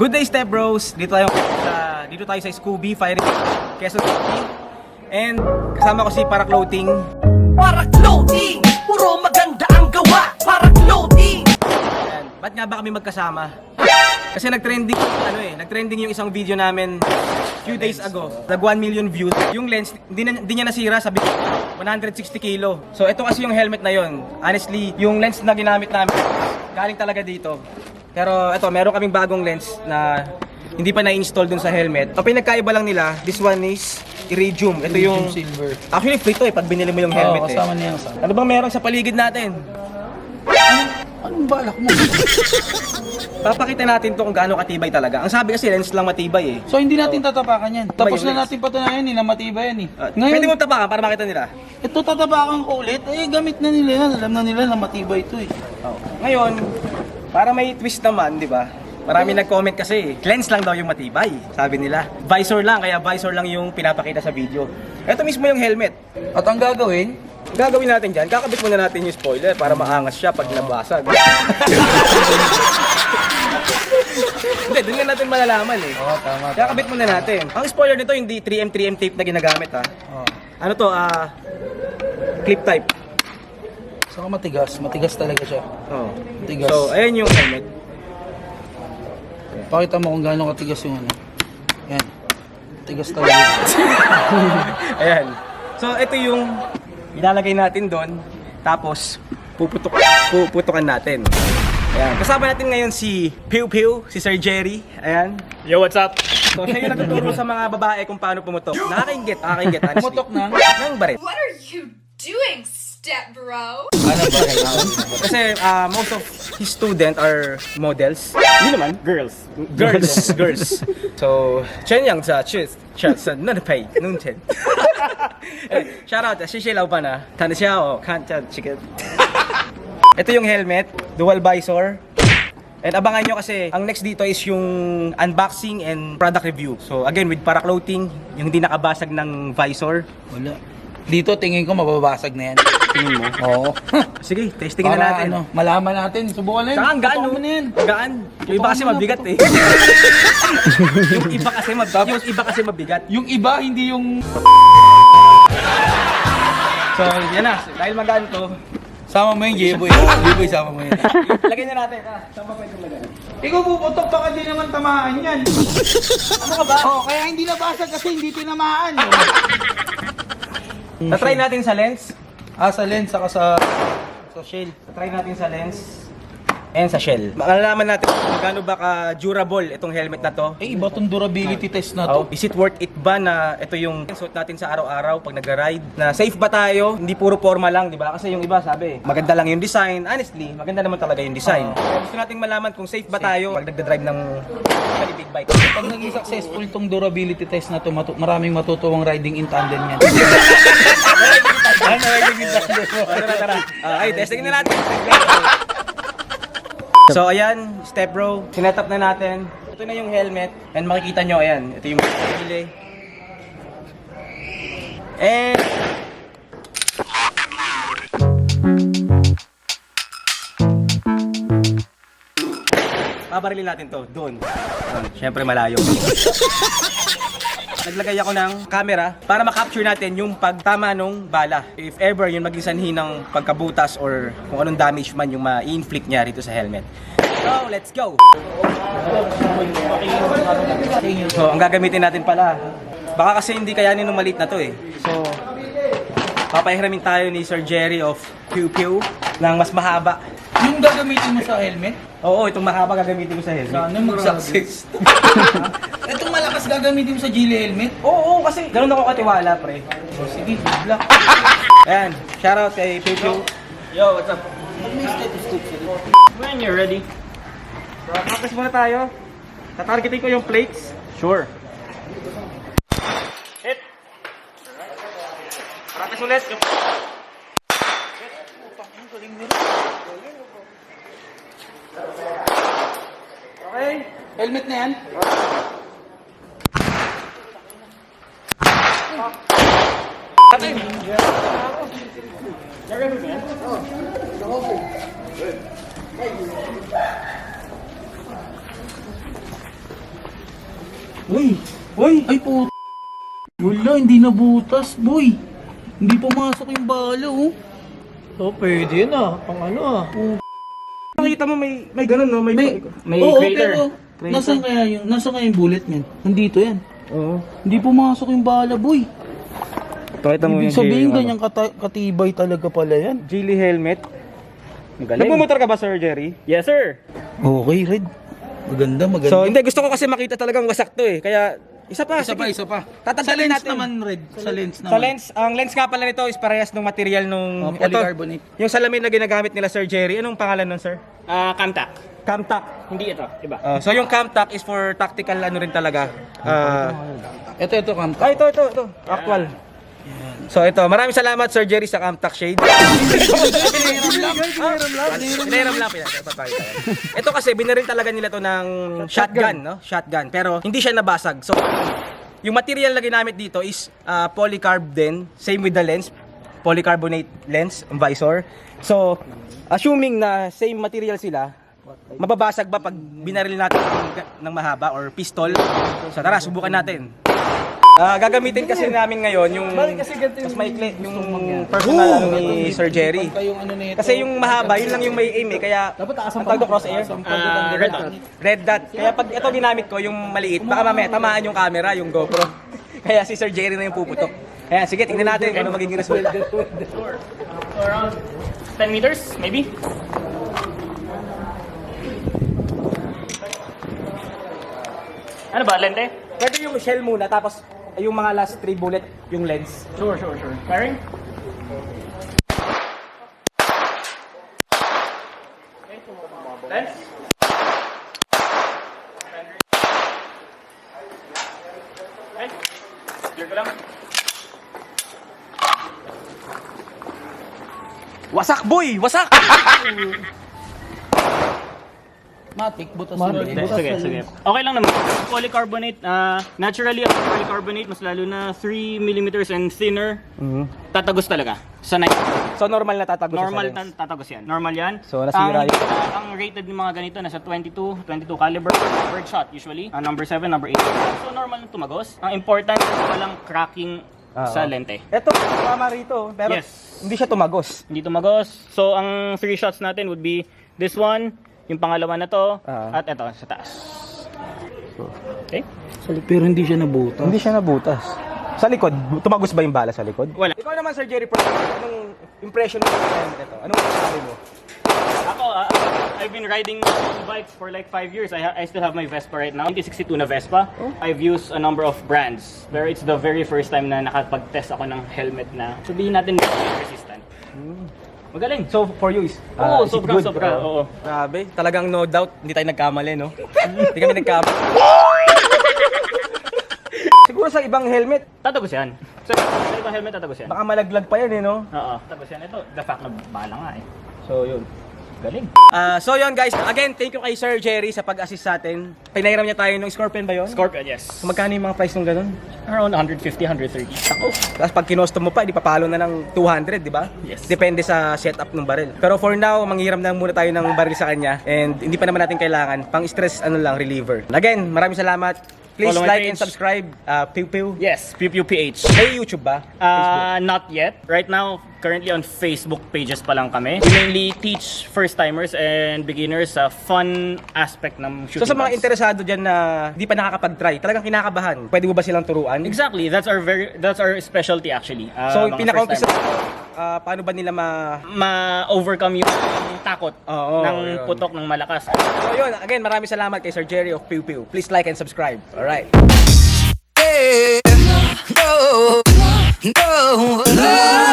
Good day, Step Bros! Dito tayo sa dito tayo sa Scooby Fire Quezon City. And kasama ko si Para Clothing. Para clothing, puro maganda ang gawa Para clothing Ayan. Ba't nga ba kami magkasama? Kasi nag-trending ano eh, nag-trending yung isang video namin few days ago. Nag 1 million views. Yung lens, hindi, na, hindi niya nasira, sabi ko, 160 kilo. So ito kasi yung helmet na yon. Honestly, yung lens na ginamit namin, galing talaga dito. Pero ito, meron kaming bagong lens na hindi pa na-install dun sa helmet. Ang pinagkaiba lang nila, this one is iridium. Ito yung silver. Actually free to eh pag binili mo yung Oo, helmet eh. kasama niya kasama. Ano bang meron sa paligid natin? Anong balak mo? Papakita natin to kung gaano katibay talaga. Ang sabi kasi lens lang matibay eh. so hindi natin tatapakan yan. Tapos yung na natin patunayan eh, na matibay yan eh. Uh, pwede Ngayon, mo tapakan para makita nila. ito tatapakan ko ulit, eh gamit na nila yan. Alam na nila na matibay ito eh. Ngayon, para may twist naman, di ba? Marami nag-comment kasi, lens lang daw yung matibay, sabi nila. Visor lang, kaya visor lang yung pinapakita sa video. Ito mismo yung helmet. At ang gagawin, Gagawin natin dyan, kakabit muna natin yung spoiler para maangas siya pag nabasag. Hindi, dun nga natin malalaman eh. Oo, tama. Kakabit muna natin. Ang spoiler nito hindi 3M 3M tape na ginagamit ha. Oh. Ano to, ah clip type. Saka matigas, matigas talaga siya. Oh. Matigas. So, ayan yung helmet. Pakita mo kung gaano katigas yung ano. Yan. Matigas talaga. Ayan. So, ito yung ilalagay natin doon. Tapos, puputok, puputukan natin. Ayan. Kasama natin ngayon si Pew Pew, si Sir Jerry. Ayan. Yo, what's up? So, siya yung nagtuturo sa mga babae kung paano pumutok. Nakakaingit, nakakaingit, honestly. Pumutok ng... Ng baret. What are you doing, step, bro. Ano kasi ah, most of his student are models. Hindi naman, girls. Girls. girls. So, Chen Yang sa Chis. Chen sa Nanapay. Noon Chen. Eh, Shout out. Shi Shi Lao Ban. Tanda siya o. Kan Chan Chicken. Ito yung helmet. Dual visor. And abangan nyo kasi ang next dito is yung unboxing and product review. So again, with para clothing, yung hindi nakabasag ng visor. Wala. Dito tingin ko mababasag na yan. Tingin mo? Oo. Sige, testingin na Para natin. ano, malaman natin. Subukan na yun. Saka ang gaan, mo na. Gaan. Yung iba kasi mabigat eh. yung iba kasi mabigat. Yung iba kasi mabigat. Yung iba, hindi yung... So, yan na. Dahil magaan to, Sama mo yung Jeboy. Jeboy, sama mo yan. lagay na natin. Ah, sama pa itong lagay. Ikaw puputok baka di naman tamaan yan. ano ka ba? Oh, kaya hindi nabasag kasi hindi tinamaan. Tatry natin sa lens. Ah, sa lens saka sa... Sa shell. Tatry natin sa lens. And sa shell. Malalaman natin kung gaano ba ka-durable itong helmet na to. Eh, iba tong durability test na Oh, to. is it worth it ba na ito yung suot natin sa araw-araw pag nagra-ride? Na safe ba tayo? Hindi puro forma lang, di ba? Kasi yung iba sabi, maganda lang yung design. Honestly, maganda naman talaga yung design. Kaya gusto nating malaman kung safe ba tayo pag nagda-drive ng big bike. Pag naging successful tong durability test na to, matu- maraming matutuwang riding in tandem yan. Ano in tandem mo? Tara, tara. Ah, ay, testing na natin. So ayan, step bro, sinet up na natin. Ito na yung helmet and makikita nyo, ayan, ito yung pinili. And Babarilin natin to, doon. Doon. Siyempre malayo. Naglagay ako ng camera para makapture natin yung pagtama nung bala. If ever yun maging sanhi ng pagkabutas or kung anong damage man yung ma-inflict niya rito sa helmet. So, let's go! So, ang gagamitin natin pala, baka kasi hindi kayanin nung maliit na to eh. So, papahiramin tayo ni Sir Jerry of Pew Pew ng mas mahaba. yung gagamitin mo sa helmet, Oo, itong mahaba gagamitin ko sa helmet. sana mag-success. Itong malakas gagamitin mo sa Gili helmet. Oo, oo, kasi ganun ako katiwala, pre. So, sige, good luck. Ayan, shoutout kay Pew. Yo, what's up? When you're ready. So, practice muna tayo. Tatargetin ko yung plates. Sure. Hit. Practice ulit. Yung... Okay. Helmet na yan? Atin. Uy! Uy! Ay po! Wala, hindi nabutas, boy! Hindi pumasok yung bala, oh. Oh, pwede yun ah. Pang ano ah. Nakita mo may may ganun no, may May, may Oo, crater. pero nasaan kaya yung, nasaan kaya yung bullet niyan? Nandito yan. Oo. Hindi pumasok yung bala, boy. Pakita mo Ibig yung sabihin, Jerry, ganyan kata- katibay talaga pala yan. Geely helmet. Magaling. Nagmumotor ka ba, Sir Jerry? Yes, sir. Okay, Red. Maganda, maganda. So, hindi gusto ko kasi makita talagang wasak to eh. Kaya isa pa, isa sige. pa, isa pa. Tatanggalin Sa lens natin. naman, Red. Sa lens naman. Sa lens, ang lens nga pala nito is parehas ng material nung Oh, polycarbonate. Ito, yung salamin na ginagamit nila Sir Jerry. Anong pangalan nun, sir? Ah, Camtac. Camtac. Hindi ito, iba. Uh, so yung Camtac is for tactical ano rin talaga. Ah, Ito, ito, Kamta. ah, ito, ito, ito. Actual. So ito, maraming salamat Sir Jerry sa Camtac Shade. Pinahiram lang. Ito kasi binaril talaga nila to ng shotgun, no? Shotgun. Pero hindi siya nabasag. So yung material na ginamit dito is ah, polycarb din. Same with the lens. Polycarbonate lens, visor. So, assuming na same material sila, mababasag ba pag binaril natin ng, ng mahaba or pistol? So tara, subukan natin. Ah, gagamitin kasi namin ngayon yung mas maikli, yung personal ano ni Sir Jerry. Yung ano na ito. Kasi yung mahaba, yun lang yung may aim eh. Kaya, ang tawag doon, cross air? Ah, red dot. Red dot. Kaya pag ito ginamit ko, yung maliit, baka mamaya tamaan yung camera, yung GoPro. Kaya si Sir Jerry na yung puputok. Ayan, sige, tingnan natin kung ano magiging resulta. So around 10 meters, maybe? Ano ba, lente? Pwede yung shell muna, tapos yung mga last three bullet, yung lens. Sure, sure, sure. Firing? Lens? Okay. Clear ko lang. Wasak boy! Wasak! Matic, butas Hindi, na sige, sige. Okay lang naman. Polycarbonate, ah, naturally ang polycarbonate, mas lalo na 3 millimeters and thinner, tatagos talaga. Sa night. So normal na tatagos Normal tan tatagos yan. Normal yan. So, nasira ang, yun. ang rated ng mga ganito nasa 22, 22 caliber bird shot usually. Ang number 7, number 8. So normal na tumagos. Ang important walang cracking Ah, sa lente. Ito, tama rito, pero Yes. hindi siya tumagos. Hindi tumagos. So ang three shots natin would be this one, yung pangalawa na to, Ah. at ito sa taas. Okay? Pero hindi siya nabutas. Hindi siya nabutas. Sa likod, tumagos ba yung bala sa likod? Wala. Ikaw naman, Sir Jerry, Pro, anong impression mo sa helmet ito? Anong masasabi mo? Ako, ah, I've been riding bikes for like 5 years. I, ha- I still have my Vespa right now. 2062 na Vespa. I've used a number of brands. Pero it's the very first time na nakapag-test ako ng helmet na sabihin natin resistant. Magaling. So, for you is, Oo, ah, is it sobra, good? sobra, oo. Grabe, talagang no doubt, hindi tayo nagkamali, no? hindi kami nagkamali. Siguro sa ibang helmet, Tatagos yan. So, sa ibang helmet tatagos yan. baka malaglag pa yan, eh, no? Oo, tatagos yan. Ito, the fact na bala nga eh. So, yun. Galing. Ah, so yun guys, again, thank you kay Sir Jerry sa pag-assist sa atin. Pinahiram niya tayo ng Scorpion ba yun? Scorpion, yes. So, magkano yung mga price ng ganun? Around 150, 130. Ako. Tapos pag kinostom mo pa, di papalo na ng 200, di ba? Yes. Depende sa setup ng baril. Pero for now, manghiram na muna tayo ng baril sa kanya. And hindi pa naman natin kailangan. Pang stress, ano lang, reliever. Again, maraming salamat. Please Follow my like and subscribe. Uh, Pew Pew. Yes, Pew Pew PH. May YouTube ba? Uh, not yet. Right now, currently on Facebook pages pa lang kami. We mainly teach first-timers and beginners sa fun aspect ng So shooting sa mga guns. interesado dyan na di pa nakakapag-try, talagang kinakabahan, pwede mo ba silang turuan? Exactly, that's our very that's our specialty actually. Uh, So, mga pinaka-umpisa, first-timers. ah, paano ba nila ma... ma-overcome yung takot Oo, ng yun. putok ng malakas. So yun, again, maraming salamat kay Sir Jerry of Pew Pew. Please like and subscribe. Alright. no, no, no.